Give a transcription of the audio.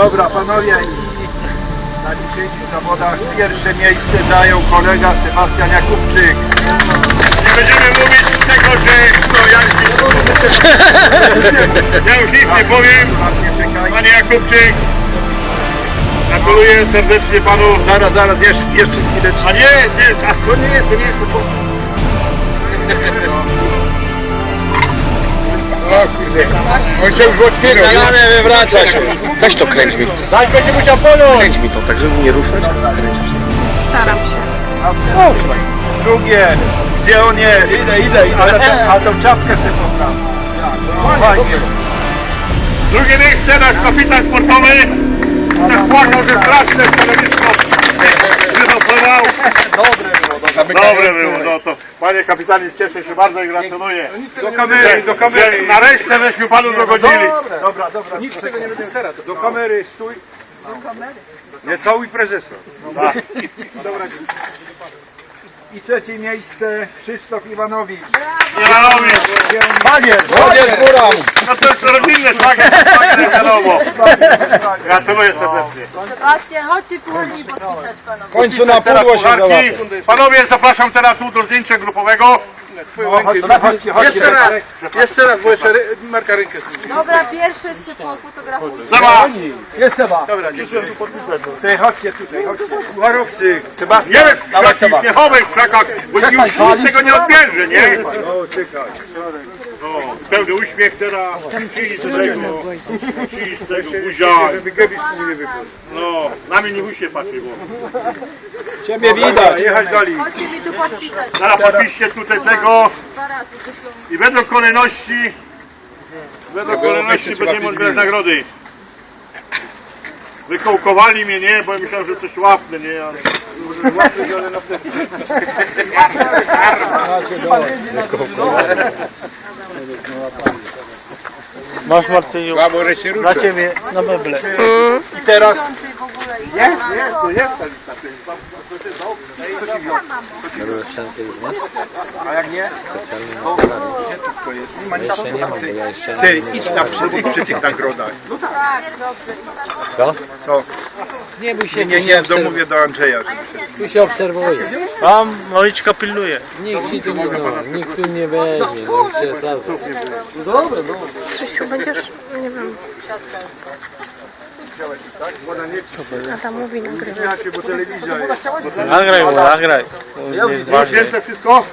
Dobra, panowie, na dzisiejszych zawodach pierwsze miejsce zajął kolega Sebastian Jakubczyk. Nie będziemy mówić tego, że no ja już nic, ja już nic nie powiem. Panie Jakubczyk, gratuluję serdecznie panu. Zaraz, zaraz, jeszcze, jeszcze chwileczkę. A nie, nie, a to nie, to nie, to po... O kurde, on się już otwierał. wywraca się. Weź to kręć mi. Zaś będzie musiał polą. Kręć mi to, tak żeby nie ruszać. Staram się. O, trzymaj. Drugie, gdzie on jest? Idę, idę, idę. Ale, to- ale tą czapkę sobie popraw. Fajnie. Drugie miejsce nasz kapitan sportowy. Tak płakał, że straszne stanowisko wylosował. Dobre było, no to panie kapitanie cieszę się bardzo i gratuluję. Do kamery, do Że kamery. nareszcie żeśmy panu dogodzili. Dobra, dobra. Nic z tego nie będziemy teraz. Do kamery, stój. Nie całuj prezesa. Tak. Dobra. I trzecie miejsce Krzysztof Iwanowicz. Janowi, Panie, Chodź z górą. no to jest rodzinne, szwagier, szwagier wiadomo. Gratuluję serdecznie. Sebastian, chodźcie pucharki podpisać W panowie. końcu na pudło się załapie. Panowie, zapraszam teraz tu do zdjęcia grupowego. No, chodźcie, chodźcie, chodźcie. Jeszcze raz, jeszcze raz, bo jeszcze ry- Marka rękę. Dobra, pierwszy się fotografuje. Zobacz, Dobra, Ty, chodźcie tutaj, chodźcie. Pucharowcy, nie Sebastian. wiem, Seba. nie chowaj w krzakach, bo ci już nikt tego nie odbierze, nie? O, czekaj. No, pełny uśmiech teraz, ci z tego, ci z tego, buzia. Żeby Gebisz tu nie wypadł. No, na mnie nie musi patrzeć, bo... Ciebie Dobra, jechać dalej. Chodźcie mi tu podpisać. Zaraz podpiszcie tutaj tego Dyplom. i według kolejności, według kolejności będziemy odbierać nagrody. Wykołkowali mnie, nie, bo ja myślałem, że coś łapne, nie, ale... Masz Martyniu. Dla ciebie na meble. I teraz Nie, nie, to jest ta lista. A jak nie? To, gdzie tu kto jest? Nie ma nic. Ty, idź tam przy tych, przy tych nagrodach. tak, dobrze. Co? Co? Nie bój się, Nie, nie, to mówię do Andrzeja. Tu się obserwuje. Tam Maliczka pilnuje. Nikt ci tu nie, no, nikt tu nie weźmie, no przesadza. Krzysiu, będziesz, nie wiem, a tam mówi nagrywa. Bo telewizja jest. Nagraj go, nagraj. To jest Już ważne. jest to wszystko?